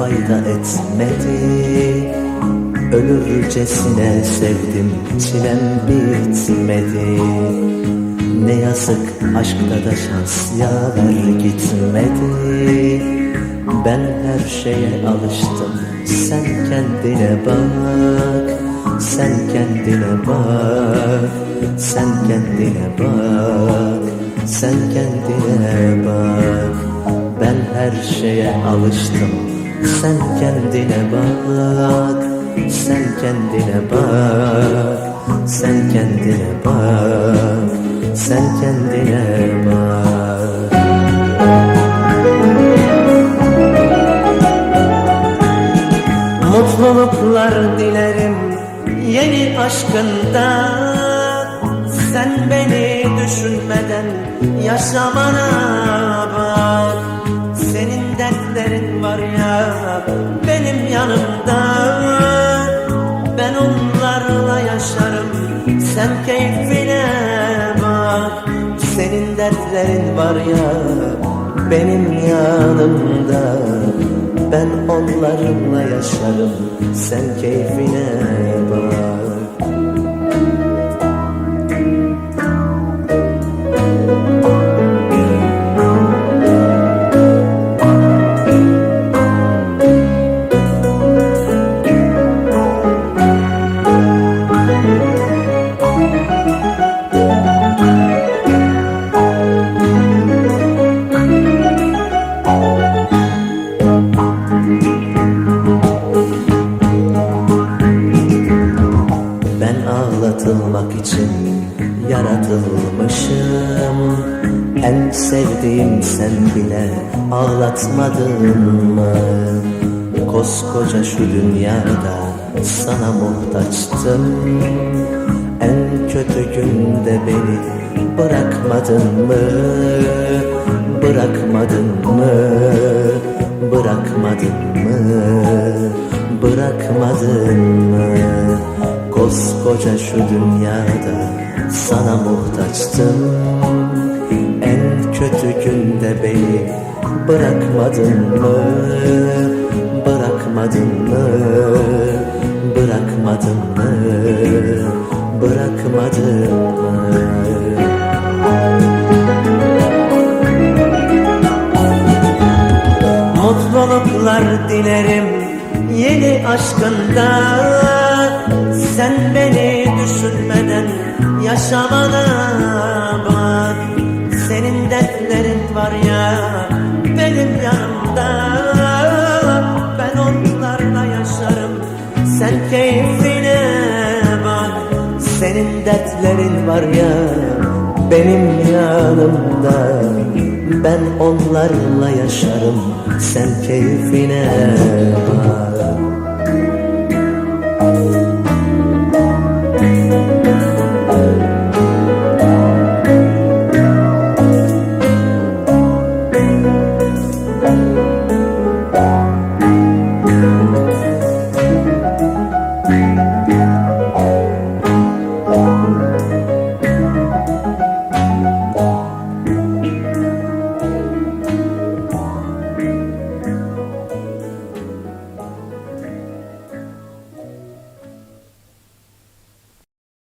fayda etmedi. Ölürcesine sevdim çilem bitmedi. Ne yazık aşkta da şans yaver gitmedi. Ben her şeye alıştım sen kendine bak. Sen kendine bak Sen kendine bak. Sen kendine bak Ben her şeye alıştım. Sen kendine bak Sen kendine bak Sen kendine bak Sen kendine bak. Mutluluklar dilerim yeni aşkında. Sen beni düşünmeden yaşamana bak Dertlerin var ya benim yanımda. Ben onlarla yaşarım sen keyfine bak. Senin dertlerin var ya benim yanımda. Ben onlarla yaşarım Sen keyfine bak En sevdiğim sen bile ağlatmadın mı? Koskoca şu dünyada sana muhtaçtım En kötü günde beni bırakmadın mı? Bırakmadın mı? Bırakmadın mı? Bırakmadın mı? Koskoca şu dünyada sana muhtaçtım kötü günde beni bırakmadın mı? Bırakmadın mı? Bırakmadın mı? Bırakmadın mı? Mutluluklar dilerim yeni aşkında Sen beni düşünmeden yaşamana keyfine bak. Senin dertlerin var ya benim yanımda. Ben onlarla yaşarım sen keyfine bak